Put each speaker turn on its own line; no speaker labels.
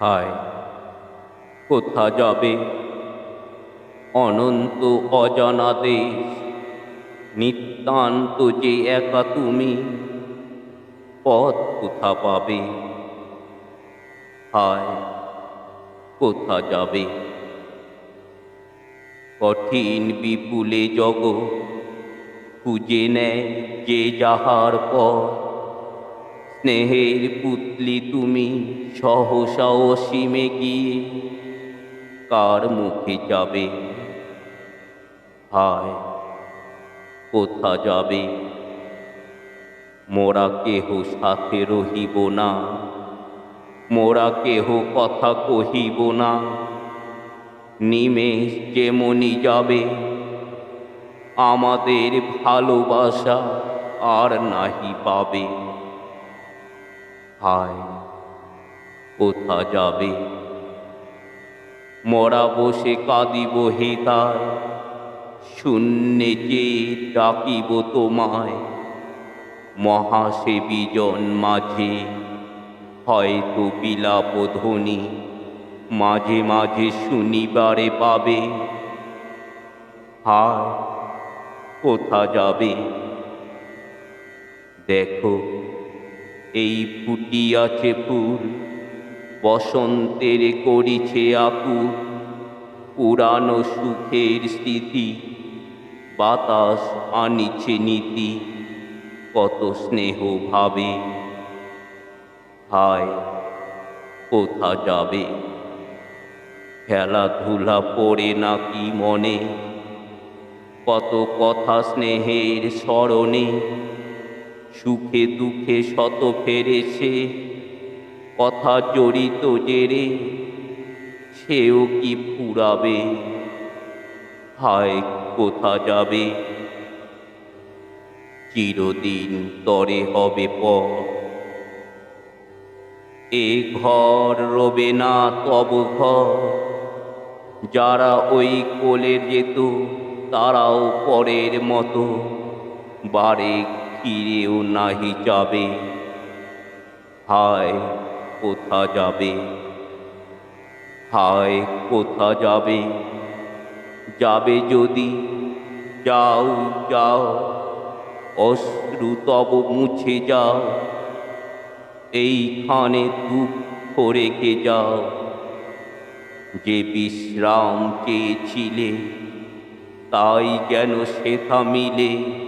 হায়। কোথা যাবে? অনন্ত অজানা দেশ। নিতান্ত যে একা তুমি, পথ কোথা পাবে? হায়, কোথা যাবে? কঠিন বিপুলে জগ খুঁজে নেয় যে যাহার পর স্নেহের পুতলি তুমি সহসা অসীমে গিয়ে কার মুখে যাবে? হায়, কোথা যাবে? মোরা কেহ সাথে রহিব না। মোরা কেহ কথা কহিব না। নিমেষ যেমনি যাবে, আমাদের ভালোবাসা আর নাহি পাবে। হায়। কোথা যাবে? মরা বসে কাঁদিব হেতায়, শূন্যে যে ডাকিব তোমায়। মহাসেবী মাঝে, হয়তো বিলাপ ধ্বনি, মাঝে মাঝে শুনিবারে পাবে। হায়, কোথা যাবে? দেখো। এই ফুটিয়াছে ফুল বসন্তের করিছে আপুর। পুরানো সুখের স্মৃতি, বাতাস আনিছে নীতি, কত স্নেহ ভাবে। হায়, কোথা যাবে? খেলাধুলা পড়ে নাকি মনে? কত কথা স্নেহের স্মরণে সুখে দুঃখে শত ফেরেছে, কথা জড়িত জেরে সেও কি ফুরাবে? হায়, কোথা যাবে? চিরদিন তরে হবে পর এ ঘর রবে না তব ঘর। যারা ওই কোলের যেত, তারাও পরের মতো। বারে ফিরেও নাহি যাবে, হায়, কোথা যাবে? হায়, কোথা যাবে? যাবে যদি, যাও যাও, অশ্রু তব মুছে যাও, এইখানে দুঃখ রেখে যাও। যে বিশ্রাম চেয়েছিলে, তাই যেন সেথা মিলে।